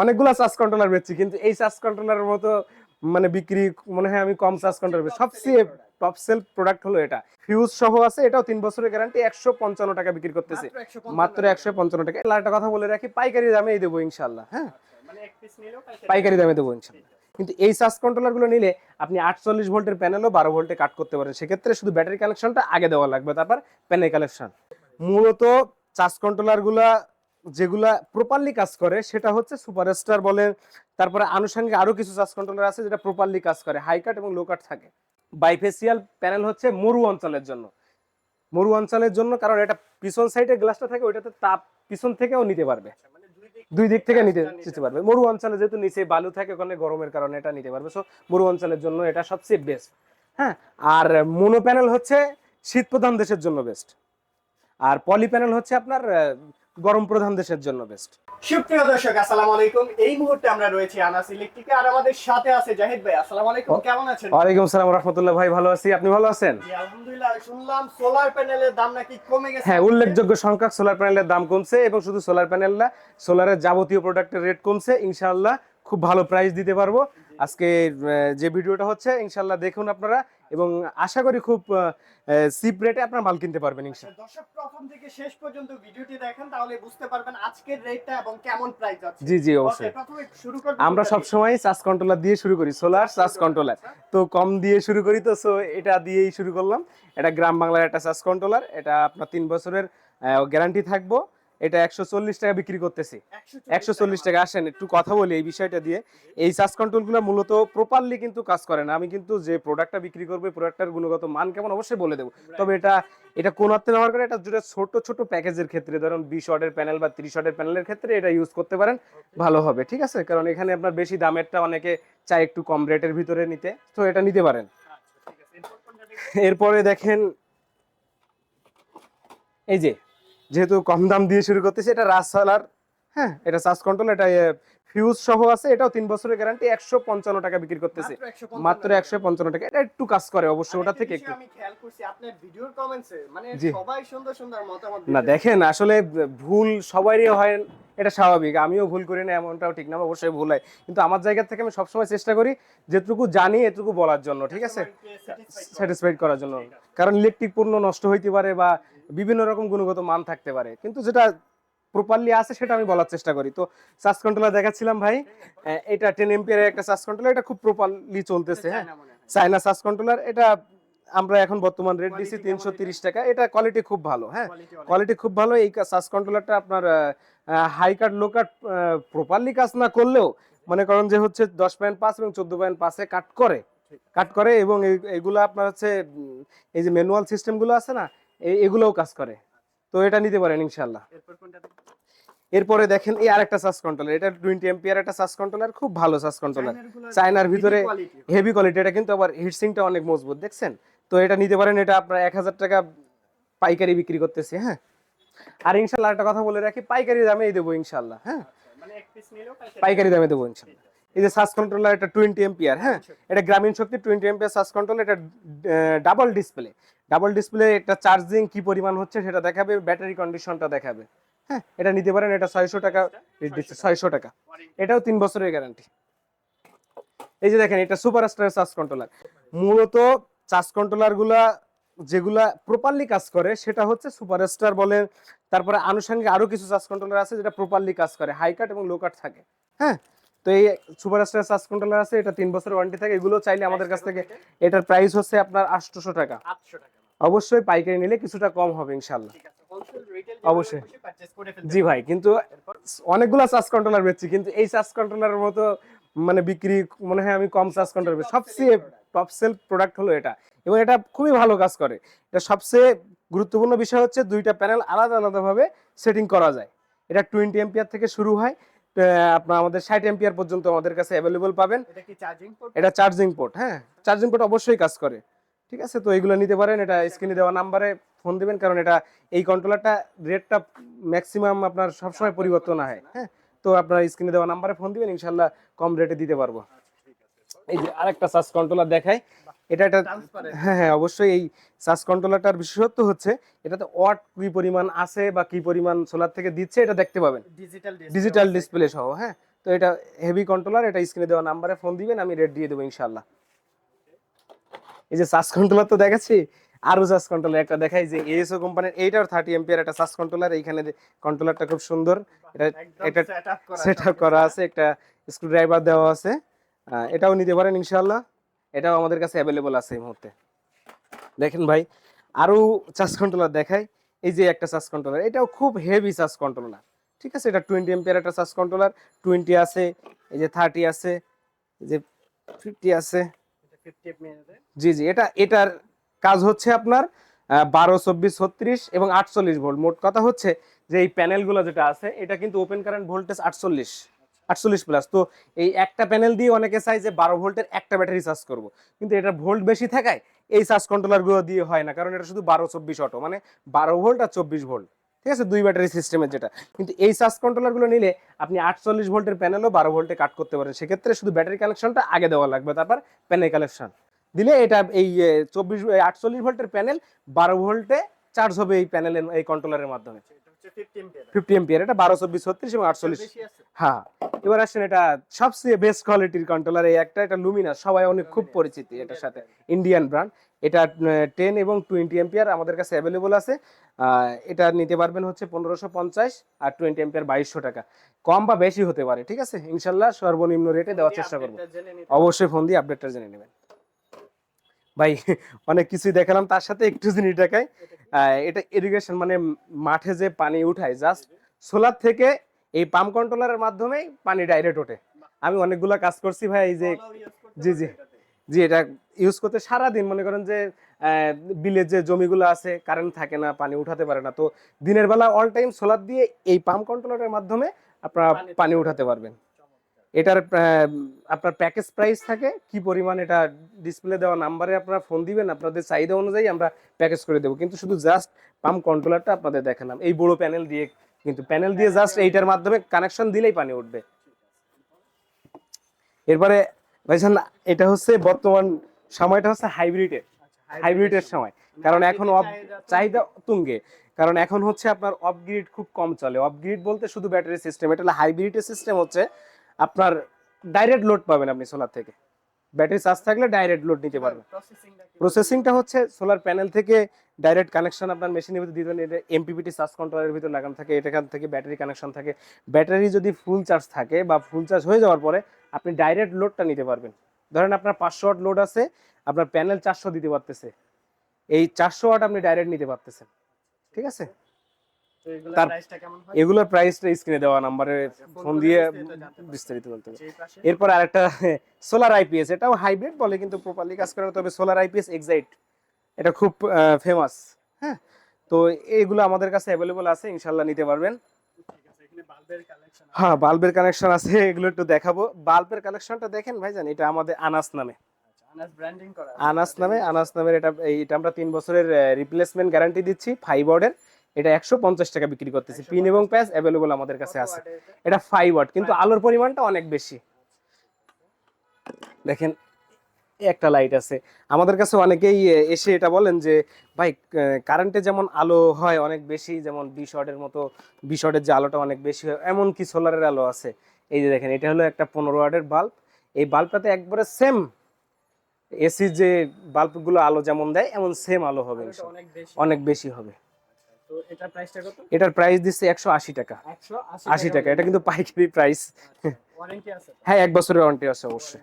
অনেকগুলো charge controller বেচছি কিন্তু এই চার্জ কন্ট্রোলারের মতো মানে বিক্রি মনে হয় আমি কম চার্জ কন্ট্রোলার সবচেয়ে টপ সেল প্রোডাক্ট হলো এটা। ফিউজ সহ আছে এটাও তিন বছরের গ্যারান্টি একশো পঞ্চান্ন টাকা বিক্রি করতেছে। মাত্র একশো পঞ্চান্ন টাকা। একটা কথা বলে রাখি পাইকারি দামেই দেবো ইনশাল্লাহ হ্যাঁ? পাইকারি দামে দেবো ইনশাল্লাহ কিন্তু এই চার্জ কন্ট্রোলারগুলো নিলে আপনি আটচল্লিশ ভোল্টের প্যানেলও বারো ভোল্টে কাট করতে পারেন। সেক্ষেত্রে শুধু ব্যাটারি কানেকশনটা আগে দেওয়া লাগবে তারপর প্যানেল কানেকশন মূলত চার্জ কন্ট্রোলারগুলা যেগুলা প্রপারলি কাজ করে, সেটা হচ্ছে সুপারস্টার বলে তারপরে আনুষঙ্গিক আরও কিছু চার্জ কন্ট্রোলার আছে যেটা প্রপারলি কাজ করে হাই কাট এবং লো কাট থাকে। বাইফেসিয়াল প্যানেল হচ্ছে মরু অঞ্চলের জন্য। মরু অঞ্চলের জন্য কারণ এটা পিছন সাইডে গ্লাসটা থাকে, ওইটাতে তাপ পিছন থেকেও নিতে পারবে। দুই দিক থেকে নিতে নিতে পারবে। মরু অঞ্চলে যেহেতু নিচে বালু থাকে, ওখানে গরমের কারণে এটা নিতে পারবে। সো মরু অঞ্চলের জন্য এটা সবচেয়ে বেস্ট হ্যাঁ আর মোনো প্যানেল হচ্ছে শীত প্রধান দেশের জন্য বেস্ট আর পলি প্যানেল হচ্ছে আপনার গরম প্রধান দেশের জন্য বেস্ট সুপ্রিয় দর্শক আসসালামু আলাইকুম। এই মুহূর্তে আমরা রয়েছি আনাস ইলেকট্রিকে আর আমাদের সাথে আছে জাহিদ ভাই। আসসালামু আলাইকুম কেমন আছেন? ওয়ালাইকুম সালাম রহমতুল্লাহ ভাই ভালো আছি। আপনি ভালো আছেন? জি আলহামদুলিল্লাহ শুনলাম সোলার প্যানেলের দাম নাকি কমে গেছে। হ্যাঁ উল্লেখযোগ্য সংখ্যক সোলার প্যানেলের দাম কমছে এবং শুধু সোলার প্যানেল না সোলারের যাবতীয় প্রোডাক্টের রেট কমছে। ইনশাআল্লাহ খুব ভালো প্রাইস দিতে পারব। আজকে যে ভিডিওটা হচ্ছে ইনশাআল্লাহ দেখুন আপনারা। এবং আশা করি খুব চিপ রেটে আপনার মাল কিনতে পারবেন ইনশাআল্লাহ দর্শক প্রথম থেকে শেষ পর্যন্ত ভিডিওটি দেখেন তাহলে বুঝতে পারবেন আজকের রেটটা এবং কেমন প্রাইস যাচ্ছে জি জি অবশ্যই। প্রথমে শুরু করব আমরা সব সময় চার্জ কন্ট্রোলার দিয়ে শুরু করি সোলার চার্জ কন্ট্রোলার তো কম দিয়ে শুরু করি তো সো এটা দিয়েই শুরু করলাম। এটা গ্রাম বাংলার একটা চার্জ কন্ট্রোলার এটা আপনার তিন বছরের গ্যারান্টি থাকব। এটা একশো চল্লিশ টাকা বিক্রি করতেছি। একশো চল্লিশ টাকা। আসেন একটু কথা বলি এই বিষয়টা দিয়ে। এই চার্জ কন্ট্রোলগুলো মূলত প্রপারলি কিন্তু কাজ করে না। আমি কিন্তু যে প্রোডাক্টটা বিক্রি করব প্রোডাক্টটার গুণগত মান কেমন অবশ্যই বলে দেবো। তবে এটা এটা কোন অর্থে ব্যবহার করে? এটা যেটা ছোট ছোট প্যাকেজের ক্ষেত্রে ধরুন বিশ অর্ডের প্যানেল বা ত্রিশ অর্ডের প্যানেলের ক্ষেত্রে এটা ইউজ করতে পারেন। ভালো হবে ঠিক আছে? কারণ এখানে আপনার বেশি দামেরটা অনেকে চায় একটু কম রেটের ভিতরে নিতে। তো এটা নিতে পারেন। এরপরে দেখেন এই যে যেহেতু কম দাম দিয়ে শুরু করতেছি এটা রাজ সালার হ্যাঁ এটা চার্জ কন্ট্রোল এটা ফিউজ সহ আছে এটাও তিন বছরের গ্যারান্টি একশো পঞ্চান্ন টাকা বিক্রি করতেছে। মাত্র একশো পঞ্চান্ন টাকা। এটা একটু কাজ করে অবশ্য ওটা থেকে একটু। আমি খেয়াল করছি আপনার ভিডিওর কমেন্টসে মানে সবাই সুন্দর সুন্দর মতামত না দেখেন আসলে ভুল সবারই হয় এটা স্বাভাবিক। আমিও ভুল করি না এমনটাও ঠিক না অবশ্যই ভুল হয়। কিন্তু আমার জায়গা থেকে আমি সবসময় চেষ্টা করি যেটুকু জানি এটুকু বলার জন্য ঠিক আছে। স্যাটিসফাইড করার জন্য। কারণ ইলেকট্রিক পণ্য নষ্ট হইতে পারে বা বিভিন্ন রকম গুণগত মান থাকতে পারে। কিন্তু যেটা প্রপারলি আছে সেটা আমি বলার চেষ্টা করি। তো চার্জ কন্ট্রোলার দেখাচ্ছিলাম ভাই। এটা টেন এমপিয়ার একটা চার্জ কন্ট্রোলার এটা খুব প্রপারলি চলতেছে হ্যাঁ? চায়না চার্জ কন্ট্রোলার এটা আমরা এখন বর্তমান রেট দিছি তিনশো তিরিশ টাকা। এটা কোয়ালিটি খুব ভালো হ্যাঁ? কোয়ালিটি খুব ভালো এই সার্চ কন্ট্রোলারটা আপনার হাই কাট লো কাট প্রপারলি কাজ না করলেও মনে করেন যে হচ্ছে দশ পয়েন্ট পাঁচ এবং চোদ্দ পয়েন্ট পাঁচে কাট করে। কাট করে এবং এগুলো আপনার হচ্ছে এই যে ম্যানুয়াল সিস্টেমগুলো আছে না এই- এগুলোও কাজ করে। তো এটা নিতে পারেন ইনশাল্লাহ এরপর দেখেন এই আরেকটা সার্চ কন্ট্রোলার এটা টোয়েন্টি এমপিয়ার একটা সার্চ কন্ট্রোলার খুব ভালো সার্চ কন্ট্রোলার চায়নার ভিতরে হেভি কোয়ালিটি এটা কিন্তু আবার হিটসিংটা অনেক মজবুত দেখছেন? তো এটা নিতে পারেন এটা আপনার এক হাজার টাকা পাইকারি বিক্রি করতেছি হ্যাঁ? আর ইনশাল্লাহ একটা কথা বলে রাখি পাইকারি দামেই দেবো ইনশাল্লাহ হ্যাঁ? মানে পিস নিলেও পাইকারি দামে দেবো। ইনশাল্লাহ এই যে সার্চ কন্ট্রোলার এটা টোয়েন্টি এমপিয়ার হ্যাঁ? এটা Grameen Shakti twenty ampere search control এটা ডাবল ডিসপ্লে ডাবল ডিসপ্লে এটা চার্জিং কি পরিমাণ হচ্ছে সেটা দেখাবে ব্যাটারি কন্ডিশনটা দেখাবে। হ্যাঁ এটা নিতে পারেন, এটা ছয়শো টাকা ছয়শো টাকা। এটাও তিন বছরের গ্যারান্টি এই যে দেখেন, এটা সুপার স্টার চার্জ কন্ট্রোলার মূলত চার্জ কন্ট্রোলারগুলা যেগুলা প্রপারলি কাজ করে, সেটা হচ্ছে সুপার স্টার বলেন তারপরে আনুষঙ্গিক আরও কিছু চার্জ কন্ট্রোলার আছে যেটা প্রপারলি কাজ করে হাই কাট এবং লো কাট থাকে। হ্যাঁ তো এই সুপার স্টার চার্জ কন্ট্রোলার আছে, এটা তিন বছর ওয়ারেন্টি থাকে, এগুলো চাইলে আমাদের কাছ থেকে, এটার প্রাইস হচ্ছে আপনার আটশোশো টাকা। 800 টাকা। অবশ্যই পাইকারি নিলে কিছুটা কম হবে ইনশাল্লাহ অবশ্যই। জি ভাই কিন্তু অনেকগুলো চার্জ কন্ট্রোলার বেচছি কিন্তু এই চার্জ কন্ট্রোলারের মতো মানে বিক্রি মনে হয় আমি কম চার্জ কন্ট্রোল সবচেয়ে টপ সেল প্রোডাক্ট হলো এটা এবং এটা খুবই ভালো কাজ করে। এটা সবচেয়ে গুরুত্বপূর্ণ বিষয় হচ্ছে দুইটা প্যানেল আলাদা আলাদা ভাবে সেটিং করা যায়। এটা টোয়েন্টি এম্পিয়ার থেকে শুরু হয় আপনার আমাদের ষাট এম্পিয়ার পর্যন্ত আমাদের কাছে অ্যাভেলেবল পাবেন। চার্জিং এটা চার্জিং পোর্ট হ্যাঁ। চার্জিং পোর্ট অবশ্যই কাজ করে। ঠিক আছে? তো এগুলো নিতে পারেন। এটা স্ক্রিনে দেওয়া নাম্বারে ফোন দিবেন কারণ এটা এই কন্ট্রোলারটা রেটটা ম্যাক্সিমাম আপনার সবসময় পরিবর্তন হয় হ্যাঁ? তো আপনার স্ক্রিনে দেওয়া নাম্বারে ফোন দিবেন ইনশাল্লাহ কম রেটে দিতে পারব। এই যে আরেকটা সার্চ কন্ট্রোলার দেখায় এটা একটা হ্যাঁ হ্যাঁ অবশ্যই এই সার্চ কন্ট্রোলারটার বিশেষত্ব হচ্ছে এটাতে ওয়াট কি পরিমাণ আছে বা কি পরিমাণ সোলার থেকে দিচ্ছে এটা দেখতে পাবেন। ডিজিটাল ডিজিটাল ডিসপ্লে সহ হ্যাঁ? তো এটা হেভি কন্ট্রোলার এটা স্ক্রিনে দেওয়া নাম্বারে ফোন দিবেন আমি রেট দিয়ে দেবো ইনশাল্লাহ এই যে সাস কন্ট্রোলার তো দেখাচ্ছি আরও সাস কন্ট্রোলার একটা দেখাই যে এএসও কোম্পানির এইটার থার্টি এমপিয়ার একটা সাস কন্ট্রোলার এইখানে কন্ট্রোলারটা খুব সুন্দর। এটা এটা সেট আপ করা আছে একটা স্ক্রু ড্রাইভার দেওয়া আছে। এটাও নিতে পারেন ইনশাল্লাহ এটাও আমাদের কাছে অ্যাভেলেবল আছে এই মুহূর্তে। দেখেন ভাই আরও চার্জ কন্ট্রোলার দেখাই। এই যে একটা চার্জ কন্ট্রোলার এটাও খুব হেভি চার্জ কন্ট্রোলার ঠিক আছে? এটা টোয়েন্টি এমপিয়ার একটা চার্জ কন্ট্রোলার টোয়েন্টি আছে এই যে থার্টি আছে এই যে ফিফটি আছে। জি জি, এটা, এটার কাজ হচ্ছে আপনার বারো, চব্বিশ, ছত্রিশ এবং আটচল্লিশ ভোল্ট। মোট কথা হচ্ছে যে এই প্যানেলগুলো যেটা আছে, এটা কিন্তু ওপেন কারেন্ট ভোল্টেজ আটচল্লিশ আটচল্লিশ প্লাস তো এই একটা প্যানেল দিয়ে অনেকে চাই যে বারো ভোল্টের একটা ব্যাটারি চার্জ করব। কিন্তু এটা ভোল্ট বেশি থাকায় এই চার্জ কন্ট্রোলারগুলো দিয়ে হয় না, কারণ এটা শুধু বারো, চব্বিশ অটো মানে বারো ভোল্ট আর চব্বিশ ভোল্ট। ঠিক আছে? দুই ব্যাটারি সিস্টেমের যেটা। কিন্তু এই চার্জ কন্ট্রোলারগুলো নিলে আপনি আটচল্লিশ ভোল্টের প্যানেলও বারো ভোল্টে কাট করতে পারেন। সেক্ষেত্রে শুধু ব্যাটারি কানেকশনটা আগে দেওয়া লাগবে, তারপর প্যানেল কানেকশন দিলে এটা এই চব্বিশ আটচল্লিশ ভোল্টের প্যানেল বারো ভোল্টে চার্জ হবে এই প্যানেলের এই কন্ট্রোলারের মাধ্যমে। ফিফটি এমপিয়ার এটা বারো চব্বিশ ছত্রিশ এবং আটচল্লিশ। হ্যাঁ এবার আসেন এটা সবচেয়ে বেস্ট কোয়ালিটির কন্ট্রোলার এই একটা এটা লুমিনাস সবাই অনেক খুব পরিচিতি এটার সাথে। ইন্ডিয়ান ব্র্যান্ড এটা টেন এবং টোয়েন্টি এমপিয়ার আমাদের কাছে অ্যাভেলেবল আছে। এটা নিতে পারবেন হচ্ছে পনেরোশো পঞ্চাশ আর টোয়েন্টি এমপিয়ার বাইশশো টাকা। কম বা বেশি হতে পারে ঠিক আছে? ইনশাল্লাহ সর্বনিম্ন রেটে দেওয়ার চেষ্টা করব। অবশ্যই ফোন দিয়ে আপডেটটা জেনে নেবেন। ভাই অনেক কিছুই দেখালাম। তার সাথে একটু জিনিস দেখাই এটা ইরিগেশন মানে মাঠে যে পানি উঠায় জাস্ট সোলার থেকে এই পাম্প কন্ট্রোলারের মাধ্যমেই পানি ডাইরেক্ট ওঠে। আমি অনেকগুলা কাজ করছি ভাই এই যে জি, জি। জি এটা ইউজ করতে সারা দিন মনে করেন যে বিলের যে জমিগুলো আছে কারেন্ট থাকে না পানি উঠাতে পারে না। তো দিনের বেলা অল টাইম সোলার দিয়ে এই পাম্প কন্ট্রোলারের মাধ্যমে আপনারা পানি পানি উঠাতে পারবেন। এটার আপনার প্যাকেজ প্রাইস থাকে কি পরিমাণ এটা ডিসপ্লে দেওয়া নাম্বারে আপনারা ফোন দিবেন আপনাদের চাহিদা অনুযায়ী আমরা প্যাকেজ করে দেবো। কিন্তু শুধু জাস্ট পাম্প কন্ট্রোলারটা আপনাদের দেখালাম। এই বড় প্যানেল দিয়ে কিন্তু প্যানেল দিয়ে জাস্ট এইটার মাধ্যমে কানেকশন দিলেই পানি উঠবে। এরপরে ভাইসান এটা হচ্ছে বর্তমান সময়টা হচ্ছে হাইব্রিডের হাইব্রিডের সময়। কারণ এখন অফ চাহিদা তুঙ্গে। কারণ এখন হচ্ছে আপনার অফ গ্রিড খুব কম চলে। অফ গ্রিড বলতে শুধু ব্যাটারি সিস্টেম এটা হাইব্রিডের সিস্টেম হচ্ছে আপনার ডাইরেক্ট লোড পাবেন আপনি সোলার থেকে। ব্যাটারি চার্জ থাকলে ডাইরেক্ট লোড নিতে পারবেন। প্রসেসিংটা হচ্ছে সোলার প্যানেল থেকে ডাইরেক্ট কানেকশন আপনার মেশিনের ভিতরে দিবেন। এটা এমপিপিটি চার্জ কন্ট্রোলের ভিতরে লাগানো থাকে, এটাখান থেকে ব্যাটারি কানেকশন থাকে। ব্যাটারি যদি ফুল চার্জ থাকে বা ফুল চার্জ হয়ে যাওয়ার পরে আপনি ডাইরেক্ট লোডটা নিতে পারবেন। ধরেন আপনার পাঁচশো ওয়াট লোড আছে, আপনার প্যানেল চারশো দিতে পারতেছে। এই চারশো ওয়াট আপনি ডাইরেক্ট নিতে পারতেছেন। ঠিক আছে? তার- এগুলোর প্রাইসটা স্ক্রিনে দেওয়া নাম্বারে ফোন দিয়ে বিস্তারিত বলতে হবে। এরপর আরেকটা সোলার আইপিএস এটাও হাইব্রিড বলে কিন্তু প্রপারলি কাজ করে তবে সোলার আইপিএস এক্সাইট এটা খুব ফেমাস হ্যাঁ? তো এইগুলো আমাদের কাছে অ্যাভেলেবল আছে ইনশাল্লাহ নিতে পারবেন। হ্যাঁ বাল্বের কানেকশন আছে এগুলো একটু দেখাবো। বাল্বের কানেকশনটা দেখেন ভাইজান এটা আমাদের আনাস নামে। আনাস নামে আনাস নামের এটা এটা আমরা তিন বছরের রিপ্লেসমেন্ট গ্যারান্টি দিচ্ছি ফাইভ ওয়ার্ডের এটা একশো পঞ্চাশ টাকা বিক্রি করতেছি। পিন এবং প্যাচ অ্যাভেলেবল আমাদের কাছে আছে। এটা? ফাইভ ওয়াট কিন্তু আলোর পরিমাণটা অনেক বেশি। দেখেন একটা লাইট আছে। আমাদের কাছে অনেকেই এসে এটা বলেন যে ভাই কারেন্টে যেমন আলো হয় অনেক বেশি যেমন বিশ ওয়াটের মতো বিশ ওয়াটের যে আলোটা অনেক বেশি হয় এমন কি সোলারের আলো আছে। এই যে দেখেন এটা হলো একটা পনেরো ওয়াটের বাল্ব এই বাল্বটাতে একবারে সেম এসি যে বাল্বগুলো আলো যেমন দেয় এমন সেম আলো হবে অনেক বেশি হবে। এটার প্রাইস দিচ্ছে একশো আশি টাকা। আশি টাকা। এটা কিন্তু পাইকারি প্রাইস হ্যাঁ এক বছরের ওয়ারেন্টি আছে অবশ্যই।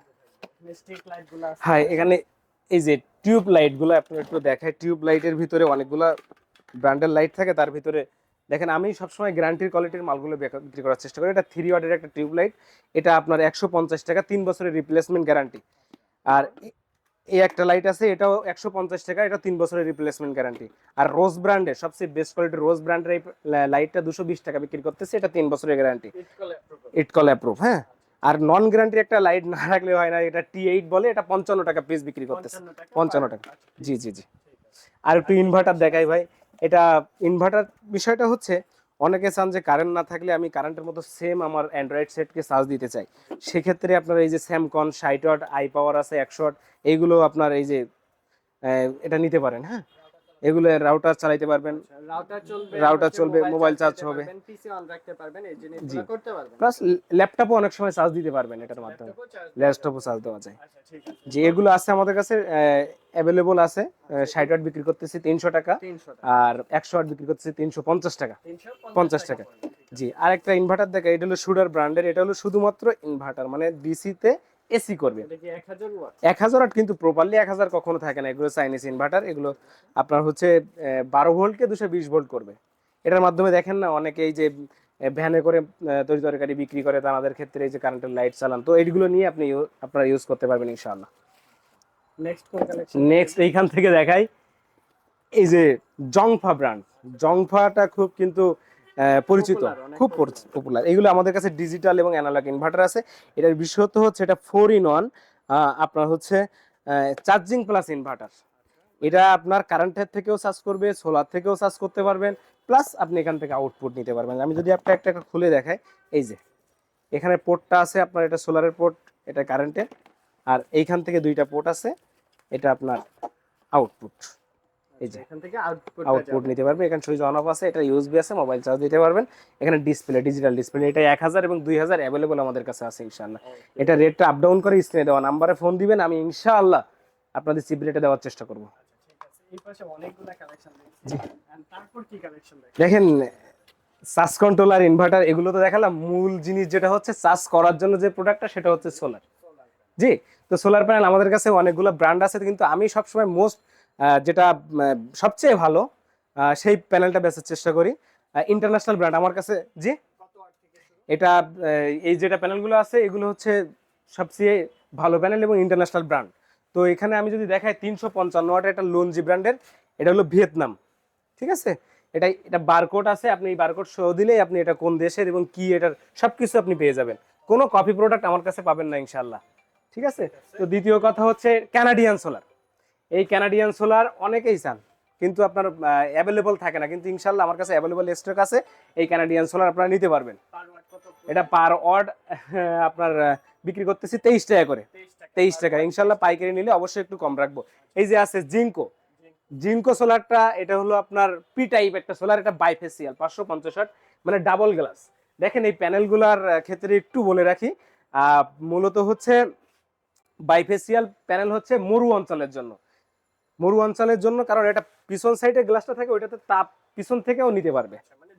হ্যাঁ এখানে এই যে টিউব লাইটগুলো আপনার একটু দেখায় টিউব লাইটের ভিতরে অনেকগুলা ব্র্যান্ডের লাইট থাকে তার ভিতরে দেখেন আমি সবসময় গ্যারান্টির কোয়ালিটির মালগুলো বিক্রি করার চেষ্টা করি। এটা থ্রি ওয়াটের একটা টিউব লাইট এটা আপনার একশো পঞ্চাশ টাকা তিন বছরের রিপ্লেসমেন্ট গ্যারান্টি আর এই একটা লাইট আছে এটাও একশো পঞ্চাশ টাকা এটা তিন বছরের রিপ্লেসমেন্ট গ্যারান্টি আর রোজ ব্র্যান্ডের সবচেয়ে বেস্ট কোয়ালিটির রোজ ব্র্যান্ডের এই লাইটটা দুশো বিশ টাকা বিক্রি করতেছে এটা তিন বছরের গ্যারান্টি ইটকল অ্যাপ্রুভ হ্যাঁ? আর নন গ্যারান্টি একটা লাইট না রাখলে হয় না এটা টি এইট বলে এটা পঞ্চান্ন টাকা পিস বিক্রি করতেছে। পঞ্চান্ন টাকা। জি জি জি। আর একটু ইনভার্টার দেখাই ভাই। এটা ইনভার্টার বিষয়টা হচ্ছে অনেকে চান যে কারেন্ট না থাকলে আমি কারেন্টের মতো সেম আমার অ্যান্ড্রয়েড সেটকে চার্জ দিতে চাই। সেক্ষেত্রে আপনার এই যে স্যামকন ওয়াট আই পাওয়ার আছে, একশো এইগুলো আপনার এই যে এটা নিতে পারেন হ্যাঁ? এগুলো রাউটার চালাইতে পারবেন। রাউটার চলবে হচ্ছে চলবে, charge charge হবে। PC অন রাখতে পারবেন এই। জিনিসগুলো করতে পারবেন। প্লাস ল্যাপটপও অনেক সময় চার্জ দিতে পারবেন এটার মাধ্যমে। ল্যাপটপও চার্জ দেওয়া যায়। আচ্ছা যে এগুলো আছে আমাদের কাছে অ্যাভেলেবল আছে। ষাট ওয়াট বিক্রি করতেছি তিনশো টাকা। 300 টাকা। আর একশো ওয়াট বিক্রি করতেছি তিনশো পঞ্চাশ টাকা। 350 পঞ্চাশ টাকা জি আর একটা ইনভার্টার দেখা এটা হলো সুডার ব্র্যান্ডের এটা হলো শুধুমাত্র ইনভার্টার মানে ডিসিতে এসি করবে। এটা কি 1000 ওয়াট? এক হাজার ওয়াট কিন্তু প্রপারলি এক হাজার কখনো থাকে না। এগুলো চাইনিজ ইনভার্টার এগুলো আপনার হচ্ছে বারো ভোল্টকে দুশো বিশ ভোল্ট করবে। এটার মাধ্যমে দেখেন না অনেকে এই যে ভ্যানে করে তরি তরকারি বিক্রি করে তাদের ক্ষেত্রে এই যে কারেন্টের লাইট চালান তো এইগুলো নিয়ে আপনি আপনারা ইউজ করতে পারবেন ইনশাআল্লাহ। নেক্সট এইখান থেকে দেখাই এই যে জংফা ব্র্যান্ড জংফাটা খুব কিন্তু পরিচিত খুব পপুলার এগুলো আমাদের কাছে ডিজিটাল এবং অ্যানালগ ইনভার্টার আছে। এটার বিশেষত হচ্ছে এটা ফোর ইন ওয়ান আপনার হচ্ছে চার্জিং প্লাস ইনভার্টার এটা আপনার কারেন্টের থেকেও চার্জ করবে সোলার থেকেও চার্জ করতে পারবেন প্লাস আপনি এখান থেকে আউটপুট নিতে পারবেন। আমি যদি একটা একটা একটা খুলে দেখাই এই যে এখানে পোর্টটা আছে আপনার এটা সোলারের পোর্ট এটা কারেন্টের আর এইখান থেকে দুইটা পোর্ট আছে এটা আপনার আউটপুট এই যে। এখান থেকে আউটপুট আউটপুট নিতে পারবে এখানে সুইচ অন অফ আছে এটা ইউএসবি আছে মোবাইল চার্জ দিতে পারবেন। এখানে ডিসপ্লে ডিজিটাল ডিসপ্লে এটা এক হাজার এবং দুই হাজার অ্যাভেলেবল আমাদের কাছে আছে ইনশাআল্লাহ। এটা রেটটা আপ ডাউন করে স্ক্রিনে দেওয়া নাম্বারে ফোন দিবেন আমি ইনশাআল্লাহ আপনাদের চিপ রেটে দেওয়ার চেষ্টা করব। দেখছি। দেখেন চার্জ কন্ট্রোলার ইনভার্টার এগুলো তো দেখালাম মূল জিনিস যেটা হচ্ছে চার্জ করার জন্য যে প্রোডাক্টটা সেটা হচ্ছে সোলার জি তো সোলার প্যানেল আমাদের কাছে অনেকগুলো ব্র্যান্ড আছে কিন্তু আমি সবসময় মোস্ট যেটা সবচেয়ে ভালো সেই প্যানেলটা বেচার চেষ্টা করি। ইন্টারন্যাশনাল ব্র্যান্ড আমার কাছে, জি? এটা এই যেটা প্যানেলগুলো আছে, এগুলো হচ্ছে সবচেয়ে ভালো প্যানেল এবং ইন্টারন্যাশনাল ব্র্যান্ড তো এখানে আমি যদি দেখাই, তিনশো পঞ্চান্ন ওয়াটের একটা লঞ্জি ব্র্যান্ডের, এটা হলো ভিয়েতনাম। ঠিক আছে? এটা এটা বারকোড আছে, আপনি এই বারকোড শো দিলেই আপনি এটা কোন দেশের এবং কি এটার সব কিছু আপনি পেয়ে যাবেন। কোনো কপি প্রোডাক্ট আমার কাছে পাবেন না ইনশাল্লাহ ঠিক আছে? তো দ্বিতীয় কথা হচ্ছে ক্যানাডিয়ান সোলার এই ক্যানাডিয়ান সোলার অনেকেই চান, কিন্তু আপনার অ্যাভেলেবল থাকে না। কিন্তু ইনশাল্লাহ আমার কাছে অ্যাভেলেবল স্টক আছে, এই ক্যানাডিয়ান সোলার আপনারা নিতে পারবেন। ওয়াট এটা পার ওয়ার্ড আপনার বিক্রি করতেছি তেইশ টাকা করে। তেইশ টাকা। ইনশাল্লাহ পাইকারি নিলে অবশ্যই একটু কম রাখব। এই যে আছে জিঙ্কো জিঙ্কো সোলারটা এটা হলো আপনার পি টাইপ একটা সোলার এটা বাইফেসিয়াল পাঁচশো পঞ্চাশ মানে ডাবল গ্লাস দেখেন এই প্যানেলগুলোর ক্ষেত্রে একটু বলে রাখি মূলত হচ্ছে বাইফেসিয়াল প্যানেল হচ্ছে মরু অঞ্চলের জন্য। মরু অঞ্চলের জন্য কারণ এটা পিছন সাইডে গ্লাসটা থাকে ওইটাতে তাপ পিছন থেকেও নিতে পারবে। মানে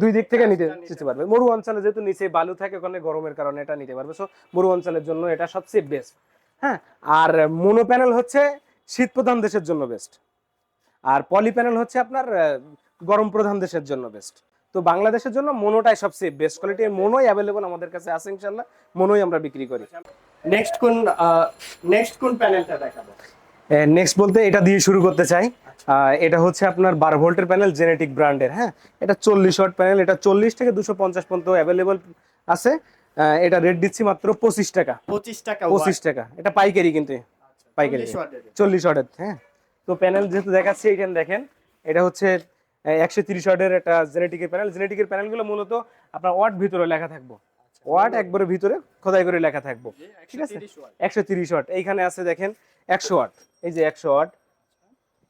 দুই দিক থেকে নিতে নিতে পারবে। মরু অঞ্চলে যেহেতু নিচে বালু থাকে ওখানে গরমের কারণে এটা নিতে পারবে। সো মরু অঞ্চলের জন্য এটা সবচেয়ে বেস্ট হ্যাঁ আর মোনো প্যানেল হচ্ছে শীত প্রধান দেশের জন্য বেস্ট আর পলি প্যানেল হচ্ছে আপনার গরম প্রধান দেশের জন্য বেস্ট তো বাংলাদেশের জন্য মোনোটাই সবচেয়ে বেস্ট কোয়ালিটির মোনোই অ্যাভেলেবল আমাদের কাছে আছে ইনশাল্লাহ মোনোই আমরা বিক্রি করি। নেক্সট কোন নেক্সট কোন প্যানেলটা দেখাবো? নেক্সট বলতে এটা দিয়ে শুরু করতে চাই। এটা হচ্ছে আপনার বারো ভোল্টের প্যানেল জেনেটিক ব্র্যান্ডের হ্যাঁ? এটা চল্লিশ ওয়াট প্যানেল এটা চল্লিশ থেকে দুশো পঞ্চাশ পর্যন্ত অ্যাভেলেবল আছে। এটা রেট দিচ্ছি মাত্র পঁচিশ টাকা। 25 টাকা পঁচিশ টাকা। এটা পাইকারি কিন্তু। পাইকারি। চল্লিশ ওয়াটের হ্যাঁ? তো প্যানেল যেহেতু দেখাচ্ছি এখানে দেখেন এটা হচ্ছে একশো তিরিশ ওয়াটের একটা জেনেটিকের প্যানেল জেনেটিকের প্যানেলগুলো মূলত আপনার ওয়াট ভিতরে লেখা থাকব। ওয়াট একবারে ভিতরে খোদাই করে লেখা থাকব। ঠিক আছে? একশো তিরিশ ওয়াট। এইখানে আছে দেখেন একশো ওয়াট। এই যে একশো ওয়াট।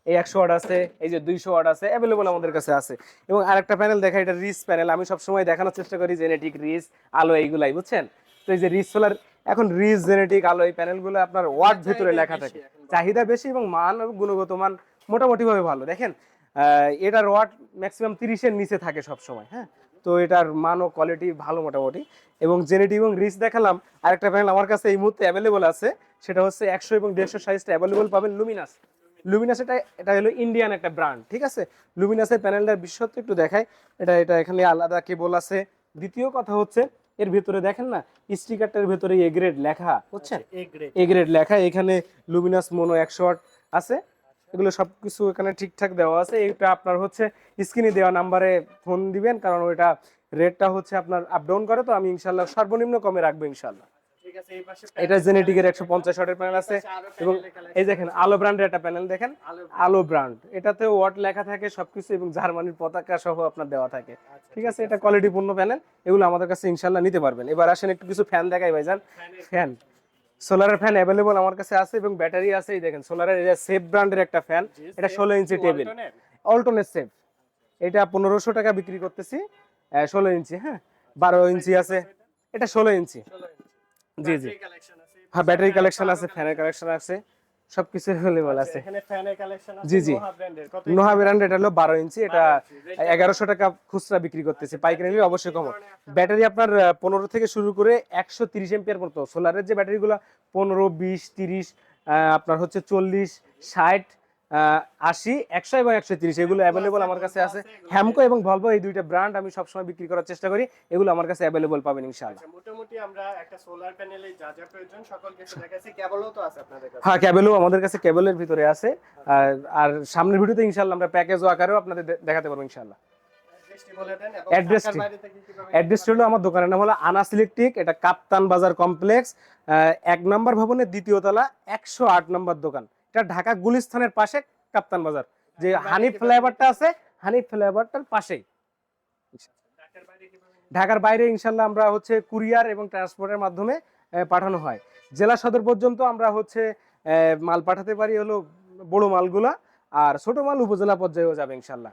এই একশো ওয়াট আছে এই যে দুইশো ওয়াট আছে অ্যাভেলেবল আমাদের কাছে আছে। এবং আরেকটা প্যানেল দেখা এটা রিস প্যানেল আমি সবসময় দেখানোর চেষ্টা করি জেনেটিক রিস আলো এইগুলাই বুঝছেন? তো এই যে রিস সোলার এখন রিস জেনেটিক আলো এই প্যানেলগুলো আপনার ওয়াট ভিতরে লেখা থাকে। চাহিদা বেশি এবং মান এবং গুণগত মান মোটামুটিভাবে ভালো। দেখেন এটার ওয়াট ম্যাক্সিমাম তিরিশের নিচে থাকে সবসময় হ্যাঁ? তো এটার মান ও কোয়ালিটি ভালো মোটামুটি। এবং জেনেটিক এবং রিচ দেখালাম আরেকটা প্যানেল আমার কাছে এই মুহূর্তে অ্যাভেলেবল আছে সেটা হচ্ছে একশো এবং দেড়শো সাইজটা অ্যাভেলেবল পাবেন লুমিনাস লুমিনাস এটা এটা হলো ইন্ডিয়ান একটা ব্র্যান্ড ঠিক আছে? লুমিনাসের প্যানেলটার বিশেষত্ব একটু দেখায় এটা এটা এখানে আলাদা কেবল আছে। দ্বিতীয় কথা হচ্ছে এর ভেতরে দেখেন না স্টিকারটার ভেতরে এ গ্রেড লেখা বুঝছেন? এ গ্রেড লেখা এখানে লুমিনাস মোনো একশো আছে। এগুলো সব কিছু এখানে ঠিকঠাক দেওয়া আছে। এটা আপনার হচ্ছে স্ক্রিনে দেওয়া নাম্বারে ফোন দিবেন কারণ ওইটা রেটটা হচ্ছে আপনার আপ ডাউন করে তো আমি ইনশাল্লাহ সর্বনিম্ন কমে রাখব ইনশাল্লাহ ঠিক আছে এই এটা জেনেটিকের একশো পঞ্চাশ ওয়াটের প্যানেল আছে। এবং এই দেখেন আলো ব্র্যান্ডের একটা প্যানেল দেখেন। আলো ব্র্যান্ড এটাতে ওয়াট লেখা থাকে সবকিছু এবং জার্মানির পতাকা সহ আপনার দেওয়া থাকে। ঠিক আছে এটা কোয়ালিটিপূর্ণ প্যানেল এগুলো আমাদের কাছে ইনশাল্লাহ নিতে পারবেন। এবার আসেন একটু কিছু ফ্যান দেখাই ভাইজান। ফ্যান সোলারের ফ্যান অ্যাভেলেবল আমার কাছে আছে এবং ব্যাটারি আছে এই দেখেন সোলারের এটা সেফ ব্র্যান্ডের একটা ফ্যান এটা ষোলো ইঞ্চি টেবিল অল্টনের সেফ এটা পনেরোশো টাকা বিক্রি করতেছি ষোলো ইঞ্চি হ্যাঁ বারো ইঞ্চি আছে। এটা? ষোলো ইঞ্চি। জি জি। হ্যাঁ ব্যাটারি কালেকশন আছে ফ্যানের কালেকশন আছে। সবকিছু অ্যাভেলেবল আছে। এখানে ফ্যানের কালেকশন আছে জি, জি। নোহা ব্র্যান্ডের ব্র্যান্ড এটা হলো বারো ইঞ্চি এটা 12 এগারোশো টাকা খুচরা বিক্রি করতেছে পাইকারি নিলে অবশ্যই কম। ব্যাটারি আপনার পনেরো থেকে শুরু করে একশো তিরিশ এম্পিয়ার পর্যন্ত। সোলারের যে ব্যাটারিগুলো পনেরো বিশ তিরিশ আপনার হচ্ছে চল্লিশ ষাট আশি একশো এবং একশো তিরিশ এগুলো অ্যাভেলেবল আমার কাছে আছে। হ্যামকো এবং ভলভো এই দুইটা ব্র্যান্ড আমি সবসময় বিক্রি করার চেষ্টা করি এগুলো আমার কাছে অ্যাভেলেবল পাবেন ইনশাআল্লাহ। আচ্ছা, মোটামুটি আমরা একটা সোলার প্যানেলে যা যা প্রয়োজন সকল কিছু দেখাচ্ছি। কেবলও তো আছে আপনাদের কাছে। হ্যাঁ ক্যাবেলও আমাদের কাছে কেবলের ভিতরে আছে। আর সামনের ভিডিওতে ইনশাআল্লাহ আমরা প্যাকেজ ও আকারেও আপনাদের দেখাতে পারব ইনশাআল্লাহ। অ্যাড্রেসটা হলো আমার দোকানের নাম হলো আনাস ইলেকট্রিক এটা কাপ্তান বাজার কমপ্লেক্স এক নম্বর ভবনের দ্বিতীয় তলা একশো আট নম্বর দোকান। এটা ঢাকা গুলিস্তানের পাশে কাপ্তান বাজার। যে হানি ফ্লাইওভারটা আছে হানি ফ্লাইওভারটার পাশেই। ঢাকার বাইরে কীভাবে ঢাকার বাইরে ইনশাল্লাহ আমরা হচ্ছে কুরিয়ার এবং ট্রান্সপোর্টের মাধ্যমে পাঠানো হয়। জেলা সদর পর্যন্ত আমরা হচ্ছে মাল পাঠাতে পারি হলো বড় মালগুলা আর ছোট মাল উপজেলা পর্যায়েও যাবে ইনশাল্লাহ।